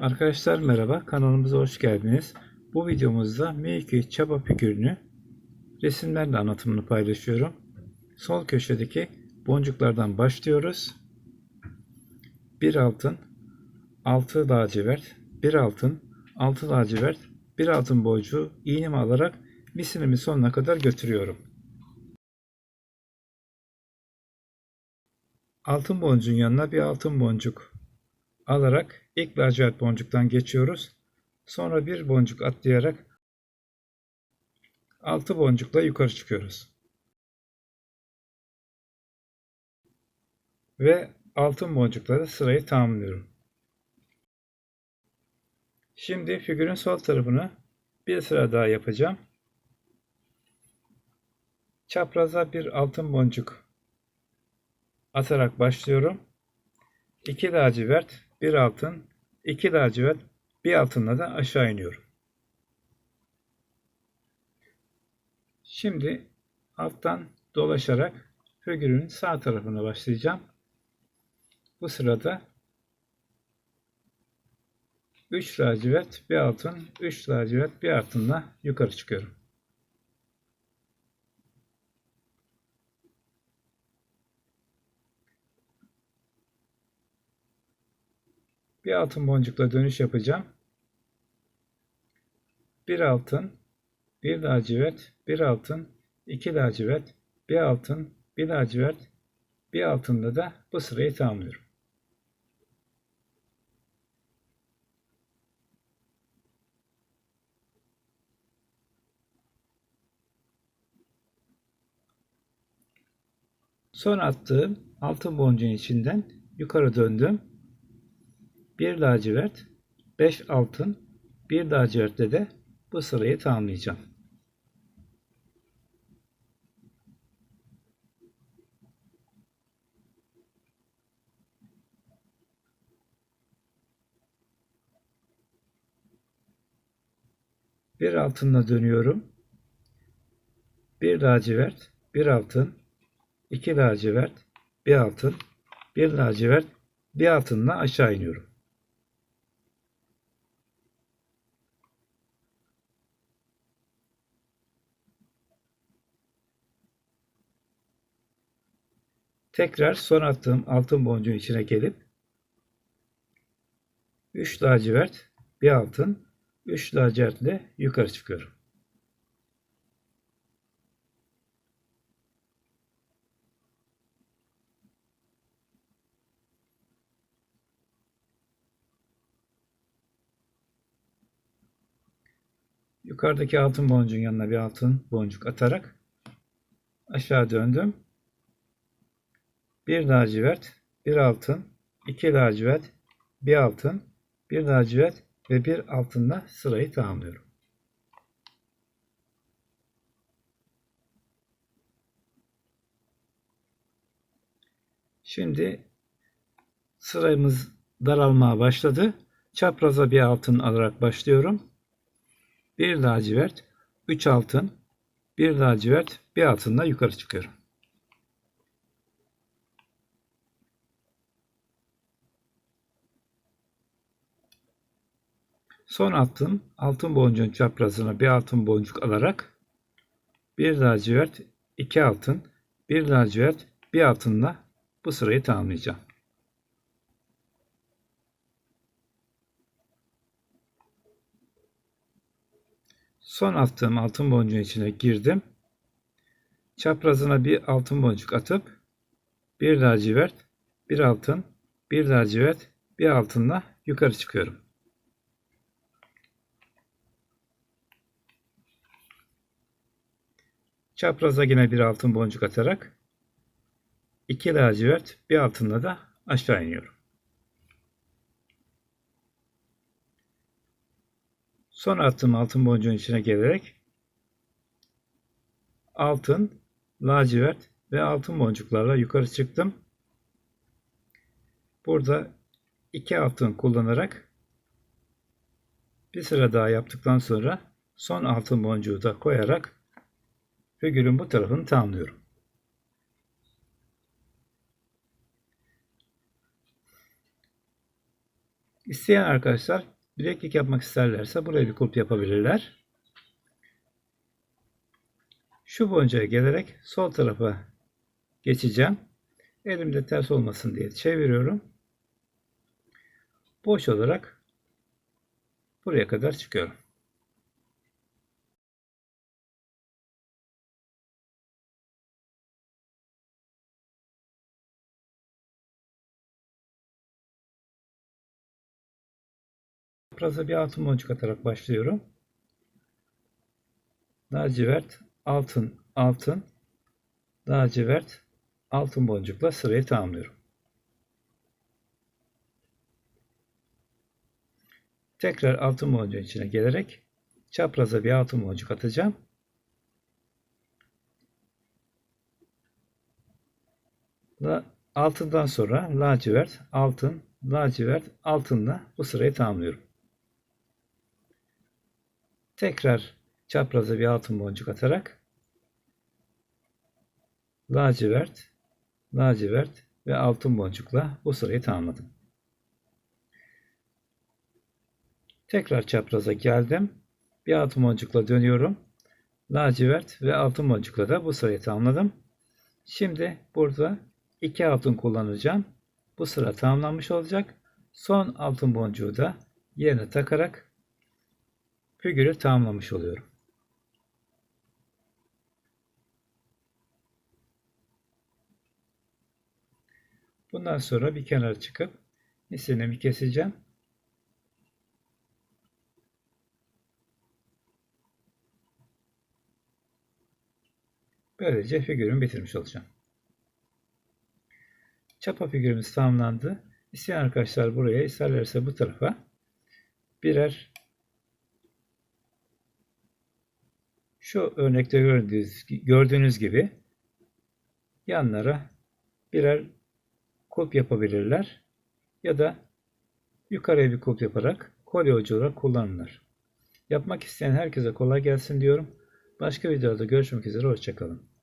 Arkadaşlar merhaba kanalımıza hoş geldiniz. Bu videomuzda M2 çaba figürünü resimlerle anlatımını paylaşıyorum. Sol köşedeki boncuklardan başlıyoruz. Bir altın, altı lacivert, bir altın, altı lacivert, bir altın boncuğu iğnemi alarak misinimi sonuna kadar götürüyorum. Altın boncuğun yanına bir altın boncuk alarak ilk lacivert boncuktan geçiyoruz. Sonra bir boncuk atlayarak altı boncukla yukarı çıkıyoruz. Ve altın boncukla da sırayı tamamlıyorum. Şimdi figürün sol tarafını bir sıra daha yapacağım. Çapraza bir altın boncuk atarak başlıyorum. 2 lacivert, bir altın, 2 lacivert, bir altınla da aşağı iniyorum. Şimdi alttan dolaşarak figürün sağ tarafına başlayacağım. Bu sırada 3 lacivert, bir altın, 3 lacivert, bir altınla yukarı çıkıyorum. Bir altın boncukla dönüş yapacağım. Bir altın, bir lacivert, bir altın, iki lacivert, bir altın, bir lacivert, bir altında da bu sırayı tamamlıyorum. Son attığım altın boncuğun içinden yukarı döndüm. Bir lacivert, 5 altın, bir lacivertle de bu sırayı tamamlayacağım. Bir altınla dönüyorum. Bir lacivert, bir altın, iki lacivert, bir altın, bir lacivert, bir altınla aşağı iniyorum. Tekrar son attığım altın boncuğun içine gelip 3 lacivert, bir altın, 3 lacivertle yukarı çıkıyorum. Yukarıdaki altın boncuğun yanına bir altın boncuk atarak aşağı döndüm. Bir lacivert, bir altın, iki lacivert, bir altın, bir lacivert ve bir altınla sırayı tamamlıyorum. Şimdi sıramız daralmaya başladı. Çapraza bir altın alarak başlıyorum. Bir lacivert, üç altın, bir lacivert, bir altınla yukarı çıkıyorum. Son attığım altın boncuğun çaprazına bir altın boncuk alarak bir lacivert, iki altın, bir lacivert, bir altınla bu sırayı tamamlayacağım. Son attığım altın boncuğun içine girdim. Çaprazına bir altın boncuk atıp bir lacivert, bir altın, bir lacivert, bir altınla yukarı çıkıyorum. Çapraza yine bir altın boncuk atarak iki lacivert bir altınla da aşağı iniyorum. Son attığım altın boncuğun içine gelerek altın, lacivert ve altın boncuklarla yukarı çıktım. Burada iki altın kullanarak bir sıra daha yaptıktan sonra son altın boncuğu da koyarak figürün bu tarafını tamamlıyorum. İsteyen arkadaşlar bileklik yapmak isterlerse buraya bir kulp yapabilirler. Şu boncuğa gelerek sol tarafa geçeceğim. Elimde ters olmasın diye çeviriyorum. Boş olarak buraya kadar çıkıyorum. Çapraza bir altın boncuk atarak başlıyorum. Lacivert, altın, altın, lacivert, altın boncukla sırayı tamamlıyorum. Tekrar altın boncuğun içine gelerek çapraza bir altın boncuk atacağım. La, altından sonra lacivert, altın, lacivert, altınla bu sırayı tamamlıyorum. Tekrar çapraza bir altın boncuk atarak lacivert, lacivert ve altın boncukla bu sırayı tamamladım. Tekrar çapraza geldim. Bir altın boncukla dönüyorum. Lacivert ve altın boncukla da bu sırayı tamamladım. Şimdi burada iki altın kullanacağım. Bu sıra tamamlanmış olacak. Son altın boncuğu da yerine takarak figürü tamamlamış oluyorum. Bundan sonra bir kenara çıkıp misinemi keseceğim. Böylece figürümü bitirmiş olacağım. Çapa figürümüz tamamlandı. İsteyen arkadaşlar buraya, isterlerse bu tarafa birer şu örnekte gördüğünüz, gördüğünüz gibi yanlara birer kulp yapabilirler ya da yukarıya bir kulp yaparak kolye ucu olarak kullanırlar. Yapmak isteyen herkese kolay gelsin diyorum. Başka videoda görüşmek üzere. Hoşçakalın.